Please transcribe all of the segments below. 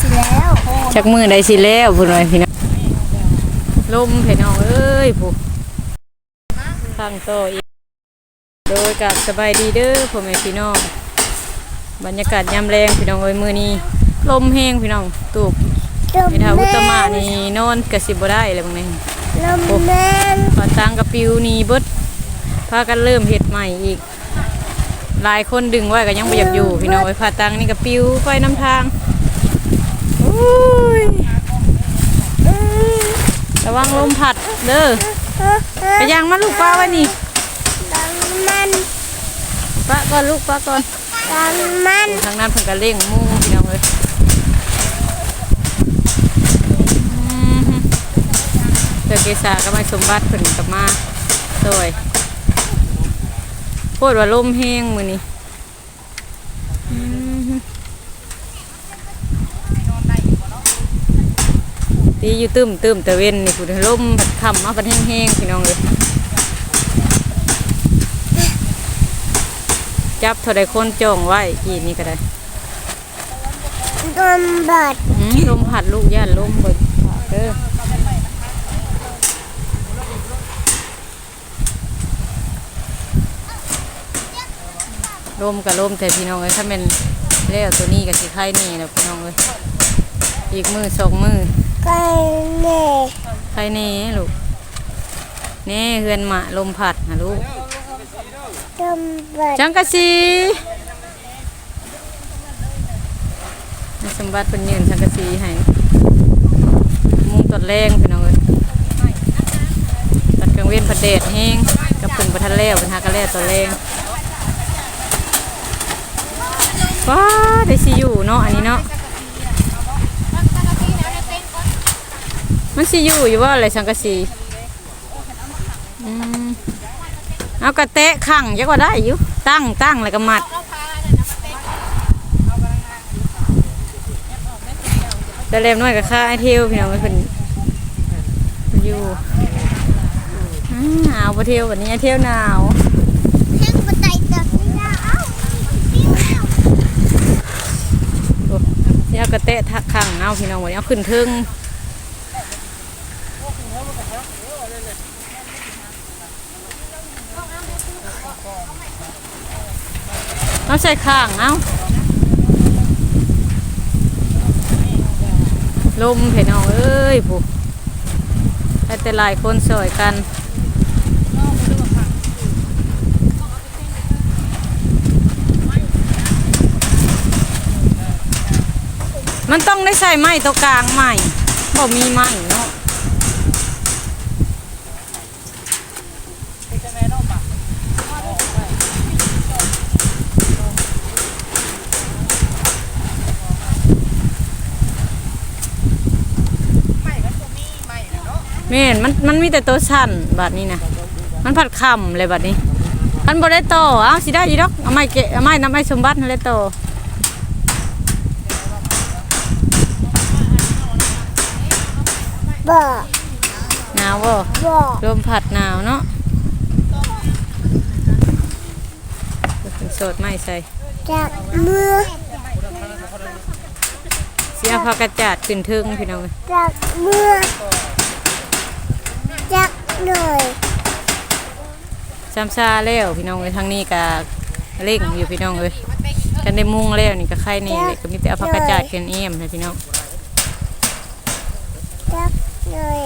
สิแล้วจักมือได้สิแล้วพุ่นไว้พี่น้องลมพี่น้องเอ้ยผู้ทางโตอีกโดยกับสบายดีเด้อพ่อแม่พี่น้องบรรยากาศยามแรงพี่น้องเอ้ยมื้อนี้ลมแห้งพี่น้องตูบลมไอ้ทาอุตตมะนี่นอนกะสิบ่ได้เลยบางนี้ลมแม่นพอตังกระปิวนี่เบิดพากันเริ่มเฮ็ดใหม่อีกหลายคนดึงไว้ก็ยังบ่อยากอยู่พี่น้องไอ้พาตังนี่กระปิวไปน้ำทางอุ้ยอืม ระวังลมพัดเด้อเออเออไปยังมาลูกป้าไว้นี่ลมมันป้าก่อนลูกป้าก่อนลมมันทางนั้นเพิ่นก็เร่งมุ่งพี่น้องเอ้ยอืมเจอเกษาก็มาสมบัติเพิ่นกลับมาสวยโคตรว่าลมแห้งมื้อนี้อืม ตีอยู่ตึมตึมๆแต่เว้นนี่พุ่นลมพัดค่ำมาพัดแห้งๆพี่น้องเอ้ยจับเท่าใดคนจ้องไว้กี่นี่ก็ได้ลมบดอืมลมผัดลูกย่านลมเบิดเด้อลมกับลมแต่พี่น้องเอ้ยถ้าเป็นแล้วตัวนี้กับสีไข่นี่นะพี่น้องเอ้ย อีกมือสองมือไก่เน่ไข่นี่ลูกนี่เฮือนหมาลมผัดนะลูกลมบดจังกะสีนายสมบัติเป็นยืนจังกะสีให้มุงตัดแรงพี่น้องเอ้ยตัดกลางเว้นประเดดแห้งกับเป็นประทันแล้วเป็นหากระแล่ตัวแรงว้าได้สิอยู่เนาะอันนี้เนาะ มันสิอยู่อยู่ว่าอะไรสังกะสีอืมเอากระเตะขังยังว่าได้อยู่ตั้งตั้งแล้วก็มัดแต่เล็มน้อยกับข้าไอเที่ยวพี่น้องไม่เป็นอยู่อ้าหนาวประเที่ยววันนี้ไอเที่ยวหนาวแห้งบันไดจากนี่นะเอากระเตะทักขังเอาพี่น้องวันนี้เอาขึ้นเทึง เอาใส่ข้างเอาลมพี่น้องเอ้ยผู้แต่แต่หลายคนสวยกันมันต้องได้ใส่ไม้ตัวกลางใหม่บ่มีไม้เนาะ แม่นมันมันมีแต่ตัวสั้นบัดนี้นะมันผัดคำเลยบัดนี้คันบ่ได้โตเอ้าสิได้อีดอกเอาไม้เกะเอาไม้น้ำไม้สมบัตินั่นแหละโตบ่หนาวบ่บ่ลมผัดหนาวเนาะเป็นโสดไม่ใส่จากมือเสียพากระจาดขึ้นเทึงพี่น้องเอ้ยจากมือ จากหน่อยซ้ำซาแล้วพี่น้องเอ้ยทางนี้ก็เร่งอยู่พี่น้องเอ้ยกันได้มุ่งแล้วนี่ก็ไข่นี่เลยก็มีแต่เอาพากระจาดขึ้นเอี่ยมนะพี่น้อง จากหน่อย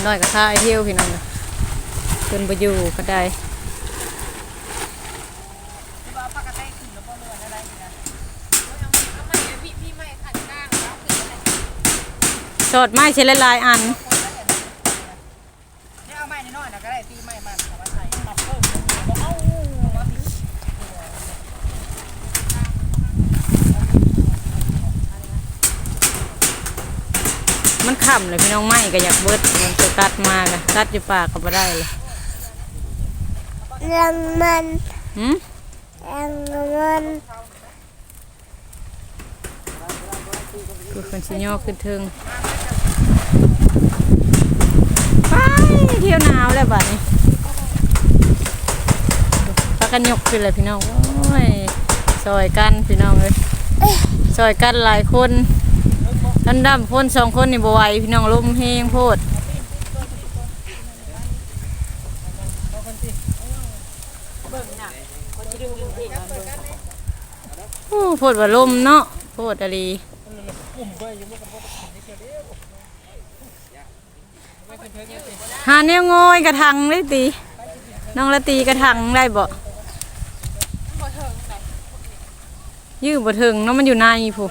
ถ้าลดน้อยก็ค่าไอเที่ยวพี่น้องเอ้ยเพิ่นบ่อยู่ก็ได้สดไม้ใช้หลายๆอัน เอาไม้น้อยๆนะก็ได้ตีไม้มันเอามาใส่มาเพิ่มเอามาติด มันขำเลยพี่น้องไม้ก็อยากเบิดมันจะกัดมากะกัดอยู่ปากก็บ่ได้เลยรังมันหืมรังมันคือคนสิย่อขึ้นเทิงไปเที่ยวหนาวแล้วบัดนี้พากันยกขึ้นเลยพี่น้องโอ้ยซอยกันพี่น้องเลยซอยกันหลายคน ดันดำคนสองคนนี่บ่ไหวพี่น้องลมแห้งโพดโอ้โพดว่าลมเนาะโพดอะไรหาแนวงอยกระทังได้ตีน้องละตีกระทังได้บ่ยื้อบ่ถึงเนาะมันอยู่ในผู้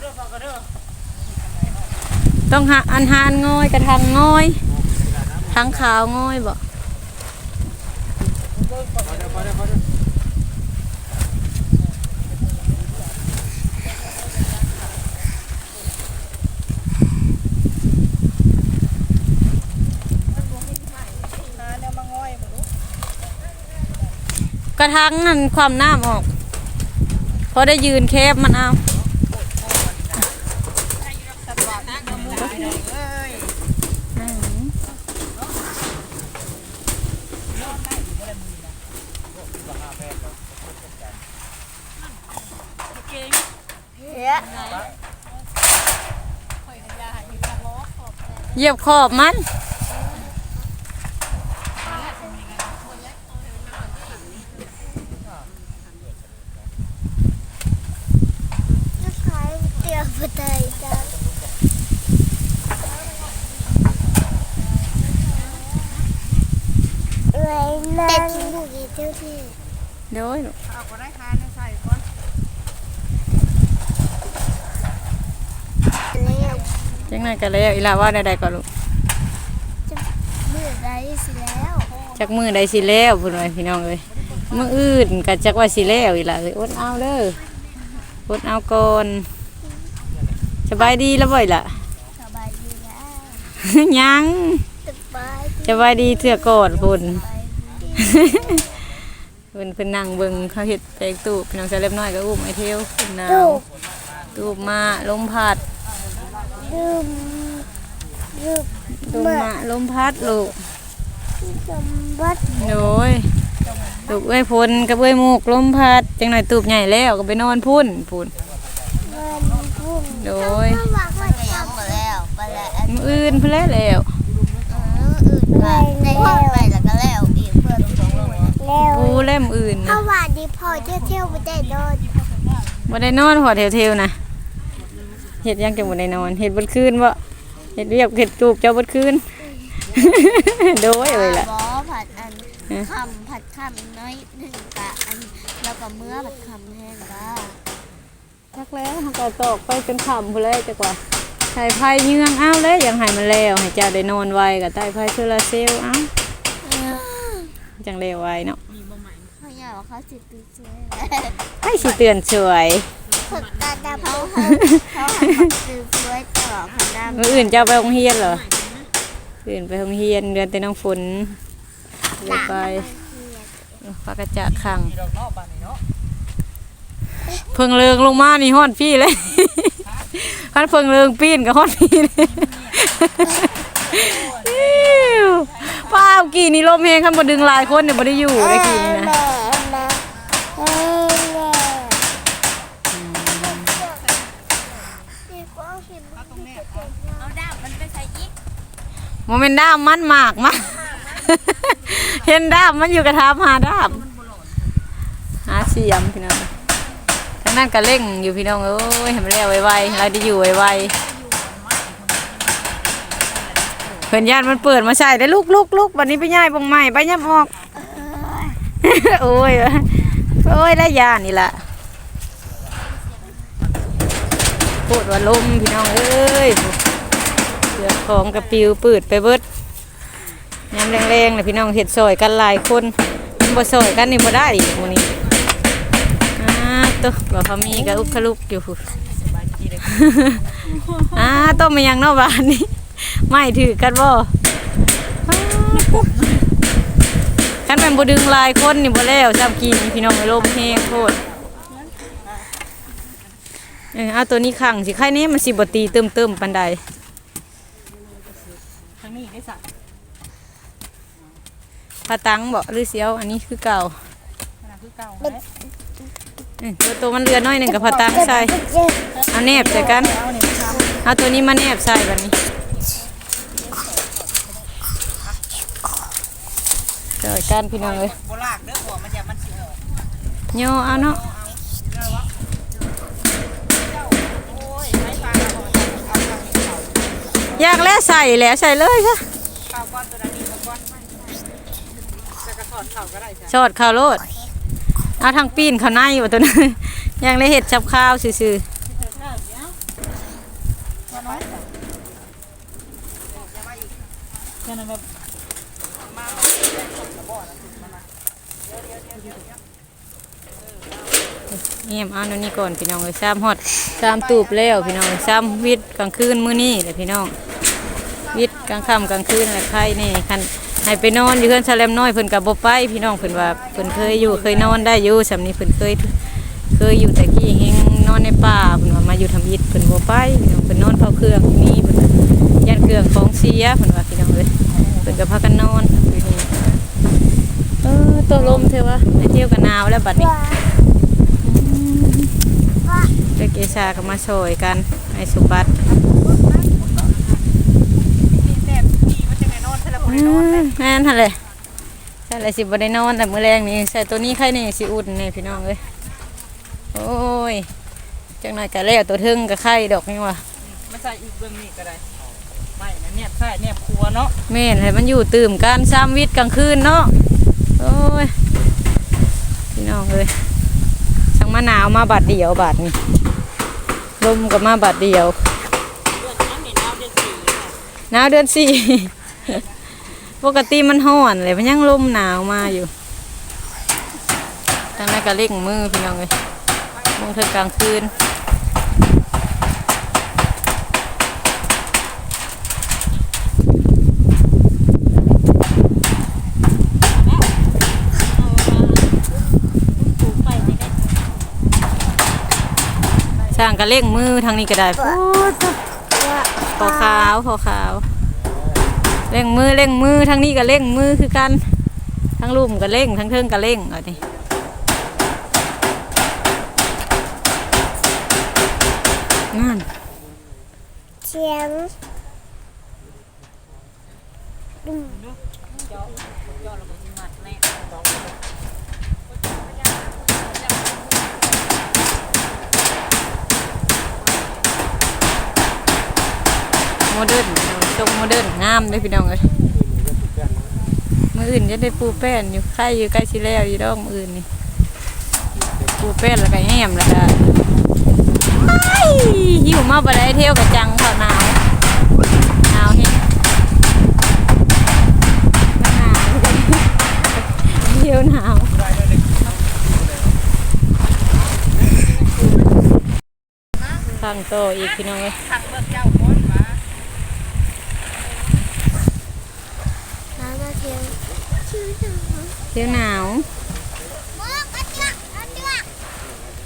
ต้องหาอันหานง่อยกระทังง่อยทังขาวง่อยบ่รู้กระทังนั่นความน้ำออก พอได้ยืนแคบมันเอา สัตว์หวานน้ำมูกไหลเลยเอ้ย เหยียบขอบมัน จะขายเตี๋ยวปลาไตจ้ะไว้นั่งดูกี่เท่าที่ เดี๋ยว เอาก็ได้ทานใส่ก่อน แล้ว จังไง กันแล้วอีหลาว่าใดๆก่อนลูกเมื่อไรสิแล้วจักมือใดสิแล้วพุ่นว่าพี่น้องเอ้ยมื้ออื่นก็จักว่าสิแล้วอีหล่ะเอ้ยอดเอาเด้ออดเอาก่อนสบายดีแล้วบ่อยล่ะสบายดีแล้วยังสบายดีสบายดีเถื่อก่อนพุ่นสบายดีเพิ่นเพิ่นนั่งเบิ่งเขาเฮ็ดแปลงตู้พี่น้องจะเล็บน้อยก็อุ้มไอ้เทวขึ้นนาวตูบมาลมพัด ดื่มดื่มมาลมพัดลูกสมบัติโอ้ยลูกเอ้ยพุนกับเอ้ยหมูกลมพัดจังหน่อยตูบใหญ่แล้วก็ไปนอนพุ่นพุ่นมันพุ่งโดยก็บอกว่าทำมาแล้วไปแล้วมืออื่นเพื่อแล้วอื่นก็ได้ไปแล้วก็แล้วอีกเพื่อนสองแล้วกูเล่มอื่นถ้านะว่าดีพอเที่ยวเที่ยวไปได้โดนบ่ได้นอนหัวเทวๆนะ ฮ็ดหยังจังบ่ได้นอนเฮ็ดเบดคืนบ่เฮ็ดเรียบเฮ็ดจูบเจ้าเบดคืนโดยเอ้ยล่ะบอผัดอันฮะคำผัดคำน้อยหนึ่งกะอันแล้วก็เมื่อผัดคำแห้งก็จักแล้วเฮาก็ตอกไปจนค่ำพุ่นแล้วจักว่าใช้ไผเยืองอ้าวเลยยังให้มันแล้วให้เจ้าได้นอนไวก็ใต้ไผโซลาร์เซลล์เอ้าจังแล้วไวเนาะเขาอยากว่าเขาสิตื่นสวยให้สิเตือนสวย ฝึกตาดำเขาเขาสืบสวยตอคนดำมื้ออื่นเจ้าไปโรงเรียนเหรออื่นไปโรงเรียนเดือนแต่น้องฝนเลยไปปากกระจะขังมีดอกนอกบ้านนี่เพิ่งเลิงลงมานี่ฮอดพี่เลยพันเพิ่งเลิงปีนกับฮอดพี่เลยวป้าวกี่นี่ลมเฮงคันบ่ดึงลายคนเนี่ยบ่ได้อยู่ได้กี่นี่นะ แม่แม่แม่เอาดาบมันไปใส่อีก โมเมนด้ามมันมากมาเห็นด้ามมันอยู่กระทามหาด้ามหาเสียมพี่น้องทั้งนั้นก็เร่งอยู่พี่น้องเอ้ยให้มันแล้วไวๆเราได้อยู่ไวๆเพื่อนญาติมันเปิดมาใส่ได้ลูกลูกลูกวันนี้ไปย่ายบงใหม่ไปยับออกโอ้ยโอ้ยแล้ยานี่แหละพูดว่าลมพี่น้องเอ้ย สือของกระปิวปืดไปเบิดน้ำแรงๆเลยพี่น้องเห็ดซอยกันหลายคนบ่ซอยกันนี่บ่ได้อีกมื้อนี้อ่าตัวบ่พอมีก็อุกขลุกอยู่อ่าต้มมายังนอกบ้านนี่ไม่ถือกันบ่อ้าวคันแม่นบ่ดึงหลายคนนี่บ่แล้วซ้ำกินพี่น้องไอ้ลมแห้งโพดเออเอาตัวนี้ขังสิไข่นี้มันสิบ่ตีเติมเติมๆปันใดางนี้ได้สักพาตังบ่หรือเสียว อันนี้คือเก่าขนาดคือเก่าเลยเออตัวตัวมันเรือน้อยหนึ่งกับพาตังใส่เอาแนบใส่กัน เอาเนี่ยไม่ทำเอาตัวนี้มาแนบใส่แบบนี้เจอกันพี่น้องเลยโบลากเด้อหัวมันจะมันสิออกโยเอาเนาะโอยากแล้วใส่แล้วใส่เลยค่ะข้าวก้อนตัวนั้นนี่ก้อนจะกระถอดเข่าก็ได้ใช่ชอดข้าวโลดเอาทางปีนข้าวในว่ตัวนั้นยังได้เห็ดชับข้าวซื่อนิ่มาไม่ได้ตกกระบอกนะมันนะๆเงียบเอาอันนี้ก่อนพี่น้องเลยซ้ำฮอดซ้ำตูบแล้วพี่น้องซ้ำวิทย์กลางคืนมื้อนี้เลยพี่น้อง วิทย์กลางค่ำกลางคืนอะไรใครนี่คันให้ไปนอนอยู่เพื่อนชาเลมน้อยเพิ่นกับบ่ไปพี่น้องเพิ่นว่าเพิ่นเคยอยู่เคยนอนได้อยู่สำนี้เพิ่นเคยเคยอยู่แต่กี้เฮงนอนในป่าเพิ่นว่ามาอยู่ทำอิฐเพิ่นบ่ไปพี่น้องเพิ่นนอนเฝ้าเครื่องอยู่นี่เพิ่นว่ายันเครื่องของเสียเพิ่นว่าพี่น้องเอ้ยเพิ่นก็พากันนอนอยู่นี่เออตัวลมเถอะวะไปเที่ยวกันหนาวแล้วบัดนี้เจ้าเกชาก็มาช่วยกันไอ้สุบัติ นี่แนบดีมันจะไงนอนใช่ แล้วบ่ได้นอนเลยแม่นหั่นเลยใช่เลยสิบ่ได้นอนแต่มื้อแรงนี่ใส่ตัวนี้ใครนี่สิอุ่นนี่พี่น้องเอ้ยโอ้ยจังหน่อยก็แล้วตัวเทึงก็ไข่ดอกนี่ว่ะมาใส่อีกเบื้องนี้ก็ได้ไม่นะเนี่ยใช่เนี่ยครัวเนาะแม่นให้มันอยู่ตื่มกันซ้ำวิทย์กลางคืนเนาะโอ้ยพี่น้องเอ้ยช่างมะนาวมาบาดเดียวบาดนี่ลมก็มาบาดเดียวหนาวเดือนสี่ ปกติมันห้อนเลยมันยังลมหนาวมาอยู่ทางนั้นก็เล่งมือพี่น้องเลยมองเธอกลางคืนช่างก็เล่งมือทางนี้ก็ได้พูดพอขาวพอขาว เล่งมือเล่งมือทางนี้ก็เล่งมือคือกัน ทั้งลุ่มก็เล่ง ทั้งเทิงก็เล่งเอาดินั่นเสียงโมเดิร์น ทรงโมเดิร์นงามเลยพี่น้องเอ้ยมืออื่นจะได้ปูแป้นอยู่ใกล้อยู่ใกล้ชิแล้วอยู่ดอกมืออื่นนี่ปูแป้นแล้วก็แหมแล้วก็หิวมาบ่ได้เที่ยวกับจังเขาหนาวหนาวเฮงหนาวเที่ยวหนาวข้างโตอีกพี่น้องเอ้ย ทางเลือกเจ้าก้อนมา น้ำมาเทียงชื่อหนัง เที่ยวหนาวมอกอันเนี้ยอันเนี้ย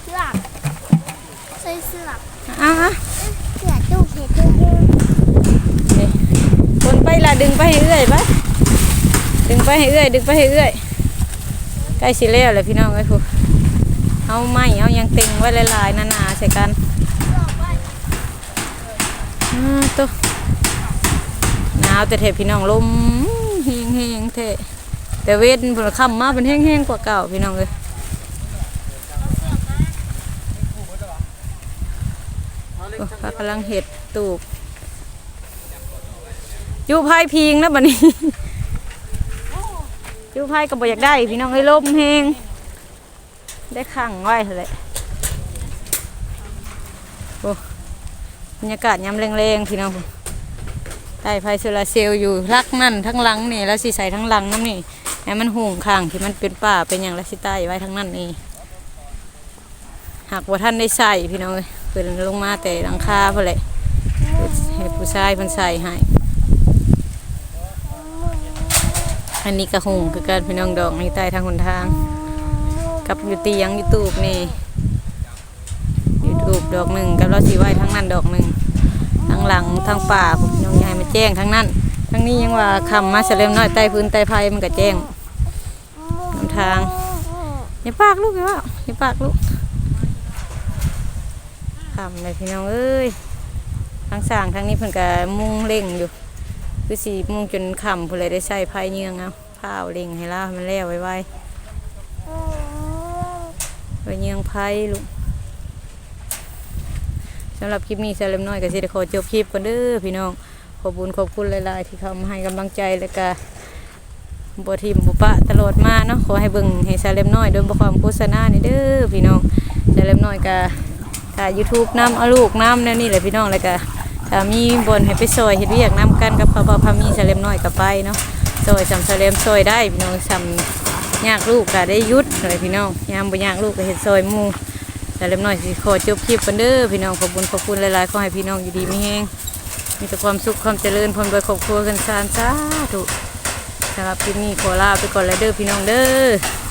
เสือกใส่เสือกอ้าวอะเสือกตู้เห็ดตู้ยูนี่คนไปละดึงไปให้เอื้อยไปดึงไปให้เอื้อย ดึงไปให้เอื้อย ใกล้สิแล้วเลยพี่น้องไอ้ยผู้เอาไม้เอาหยังเต็งไว้หลายๆหนาๆใส่กันอ่าตัวหนาวแต่เทพี่น้องลมเฮงเฮงๆเท แต่เวทผลค่ำมาเป็นแห้งๆกว่าเก่าพี่น้องเลยพากำลังเห็ดตูบยู่ภายพิงนะบัดนี้ยู่ภายก็บ่อยากได้พี่น้องให้ลมแหงได้ขังไว้เลยโอ้บรรยากาศยามแรงๆพี่น้องใต้ไฟโซลาร์เซลล์อยู่รักนั่นทั้งหลังนี่แล้วสิใสทั้งหลังน้ำนี่ ให้มันหุงข้างที่มันเป็นป่าเป็นอย่างแล้วสิใต้ไว้ทั้งนั้นนี่หากว่าท่านได้ใส่พี่น้องเอ้ยเพิ่นลงมาแต่หลังคาเพื่อเลยให้ผู้ชายเพิ่นใส่ให้อันนี้กระหุงคือการพี่น้องดอกนี่ใต้ทางหนทาง กับอยู่ตียังยูทูบนี่ยูทูบดอกหนึ่งกับเราสีไว้ทั้งนั้นดอกหนึ่งทั้งหลังทั้งป่าผมน้องยายมาแจ้งทั้งนั้นทั้งนี้ยังว่าคำมาเสลมน้อยใต้พื้นใต้ไฟมันก็แจ้ง นทางอย่าปากลูกอย่าว่าอย่าปากลูกคำเลยพี่น้องเอ้ยทั้งสร้างทั้งนี้เพิ่นก็มุ่งเร่งอยู่ คือสีมุ่งจนคำผู้เลยได้ใส่ไฟเยืองเอาผ้าเอาเร่งให้ล่ามันแล้วไว้ไว้ไว้เยืองไฟลูกสำหรับคลิปนี้เซเลมน้อยก็สิได้ขอจบคลิปก่อนเด้อพี่น้องขอบคุญขอบคุณหลาย ๆ ที่เข้ามาให้กำลังใจแล้วก็ บ่ทิมบ่ปะตลอดมาเนาะขอให้เบิ่งให้เซเลมน้อยโดยบ่ความโฆษณานี่เด้อพี่น้องเซเลมน้อยก็ถ้า YouTube นํเอาลูกนํแนวนี้แหละพี่น้องแล้วก็ถ้ามีบ่นให้ไปซอยเฮ็ดเวียกนํกันกับพ่อบ่พามีเซเลมน้อยก็ไปเนาะซอยสำเซเลมซอยได้พี่น้องสำยากลูกก็ได้ยุดเลยพี่น้องยามบ่ยากลูกก็เฮ็ดซอยหมู่แต่เล็มน้อยสิขอจบคลิปกันเด้อพี่น้องขอบคุณขอบคุณหลายๆขอให้พี่น้องอยู่ดีมีแฮงมีแต่ความสุขความเจริญพรโดยครอบครัวกันสานสาธุ สำหรับคลิปนี้ขอลาไปก่อนแล้วเด้อพี่น้องเด้อ